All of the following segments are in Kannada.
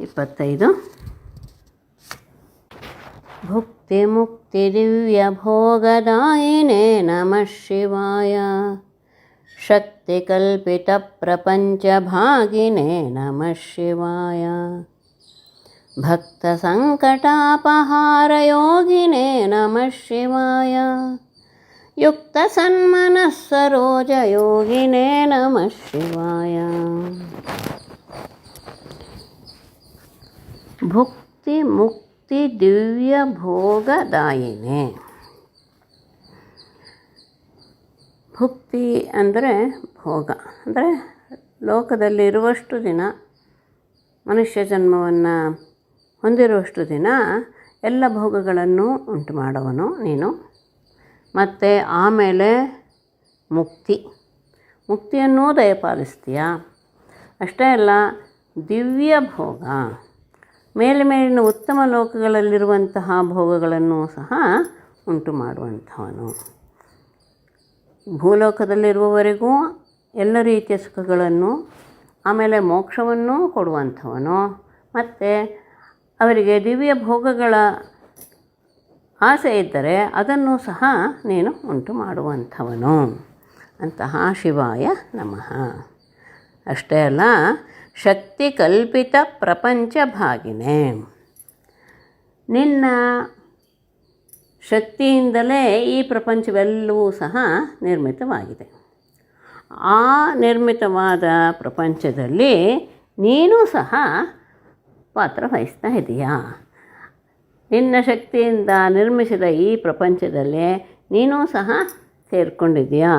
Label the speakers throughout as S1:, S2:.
S1: ಇಪ್ಪತ್ತೈದು. ಭುಕ್ತಿ ಮುಕ್ತಿ ದಿವ್ಯ ಭೋಗದಾಯಿನೇ ನಮಃ ಶಿವಾಯ. ಶಕ್ತಿ ಕಲ್ಪಿತ ಪ್ರಪಂಚ ಭಾಗಿನೇ ನಮಃ ಶಿವಾಯ. ಭಕ್ತ ಸಂಕಟಾಪಹಾರ ಯೋಗಿನೇ ನಮಃ ಶಿವಾಯ. ಯುಕ್ತ ಸನ್ಮನಸ್ಸರೋಜ ಯೋಗಿನೇ ನಮಃ ಶಿವಾಯ. ಭುಕ್ತಿ ಮುಕ್ತಿ ದಿವ್ಯ ಭೋಗದಾಯಿನಿ. ಭುಕ್ತಿ ಅಂದರೆ ಭೋಗ. ಅಂದರೆ ಲೋಕದಲ್ಲಿರುವಷ್ಟು ದಿನ, ಮನುಷ್ಯ ಜನ್ಮವನ್ನು ಹೊಂದಿರುವಷ್ಟು ದಿನ ಎಲ್ಲ ಭೋಗಗಳನ್ನು ಉಂಟು ಮಾಡುವನು ನೀನು. ಮತ್ತು ಆಮೇಲೆ ಮುಕ್ತಿ. ಮುಕ್ತಿಯನ್ನೂ ದಯಪಾಲಿಸ್ತೀಯ? ಅಷ್ಟೇ ಅಲ್ಲ, ದಿವ್ಯ ಭೋಗ. ಮೇಲ್ಮೇಲಿನ ಉತ್ತಮ ಲೋಕಗಳಲ್ಲಿರುವಂತಹ ಭೋಗಗಳನ್ನು ಸಹ ಉಂಟು ಮಾಡುವಂಥವನು. ಭೂಲೋಕದಲ್ಲಿರುವವರೆಗೂ ಎಲ್ಲ ರೀತಿಯ ಸುಖಗಳನ್ನು, ಆಮೇಲೆ ಮೋಕ್ಷವನ್ನೂ ಕೊಡುವಂಥವನು. ಮತ್ತು ಅವರಿಗೆ ದಿವ್ಯ ಭೋಗಗಳ ಆಸೆ ಇದ್ದರೆ ಅದನ್ನು ಸಹ ನೀನು ಉಂಟು ಮಾಡುವಂಥವನು. ಅಂತಹ ಶಿವಾಯ ನಮಃ. ಅಷ್ಟೇ ಅಲ್ಲ ಶಕ್ತಿ ಕಲ್ಪಿತ ಪ್ರಪಂಚ ಭಾಗಿನೇ. ನಿನ್ನ ಶಕ್ತಿಯಿಂದಲೇ ಈ ಪ್ರಪಂಚವೆಲ್ಲವೂ ಸಹ ನಿರ್ಮಿತವಾಗಿದೆ. ಆ ನಿರ್ಮಿತವಾದ ಪ್ರಪಂಚದಲ್ಲಿ ನೀನು ಸಹ ಪಾತ್ರ ವಹಿಸ್ತಾ ಇದೆಯಾ? ನಿನ್ನ ಶಕ್ತಿಯಿಂದ ನಿರ್ಮಿಸಿದ ಈ ಪ್ರಪಂಚದಲ್ಲಿ ನೀನೂ ಸಹ ಸೇರಿಕೊಂಡಿದೆಯಾ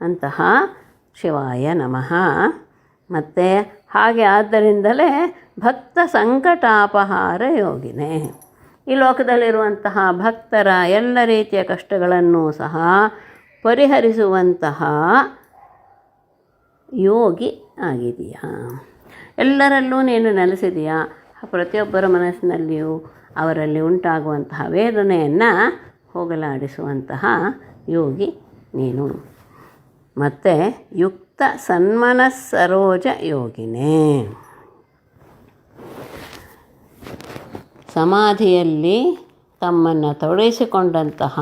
S1: ಅಂತಹ ಶಿವಾಯ ನಮಃ. ಮತ್ತು ಹಾಗೆ ಆದ್ದರಿಂದಲೇ ಭಕ್ತ ಸಂಕಟಾಪಹಾರ ಯೋಗಿನೇ. ಈ ಲೋಕದಲ್ಲಿರುವಂತಹ ಭಕ್ತರ ಎಲ್ಲ ರೀತಿಯ ಕಷ್ಟಗಳನ್ನು ಸಹ ಪರಿಹರಿಸುವಂತಹ ಯೋಗಿ ಆಗಿದೆಯಾ. ಎಲ್ಲರಲ್ಲೂ ನೀನು ನೆಲೆಸಿದೆಯಾ. ಪ್ರತಿಯೊಬ್ಬರ ಮನಸ್ಸಿನಲ್ಲಿಯೂ ಅವರಲ್ಲಿ ಉಂಟಾಗುವಂತಹ ವೇದನೆಯನ್ನು ಹೋಗಲಾಡಿಸುವಂತಹ ಯೋಗಿ ನೀನು. ಮತ್ತು ಯುಕ್ತ ಸನ್ಮನಸ್ಸರೋಜ ಯೋಗಿನೇ. ಸಮಾಧಿಯಲ್ಲಿ ತಮ್ಮನ್ನು ತೊಡಗಿಸಿಕೊಂಡಂತಹ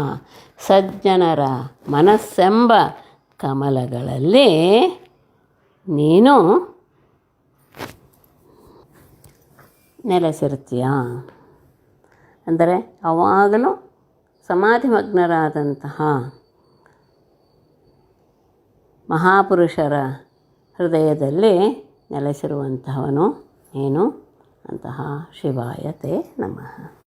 S1: ಸಜ್ಜನರ ಮನಸ್ಸೆಂಬ ಕಮಲಗಳಲ್ಲಿ ನೀನು ನೆಲೆಸಿರ್ತೀಯ ಅಂದರೆ ಅವಾಗಲೂ ಸಮಾಧಿಮಗ್ನರಾದಂತಹ ಮಹಾಪುರುಷರ ಹೃದಯದಲ್ಲಿ ನೆಲೆಸಿರುವಂತಹವನು ನೀನು. ಅಂತಹ ಶಿವಾಯತೆ ನಮಃ.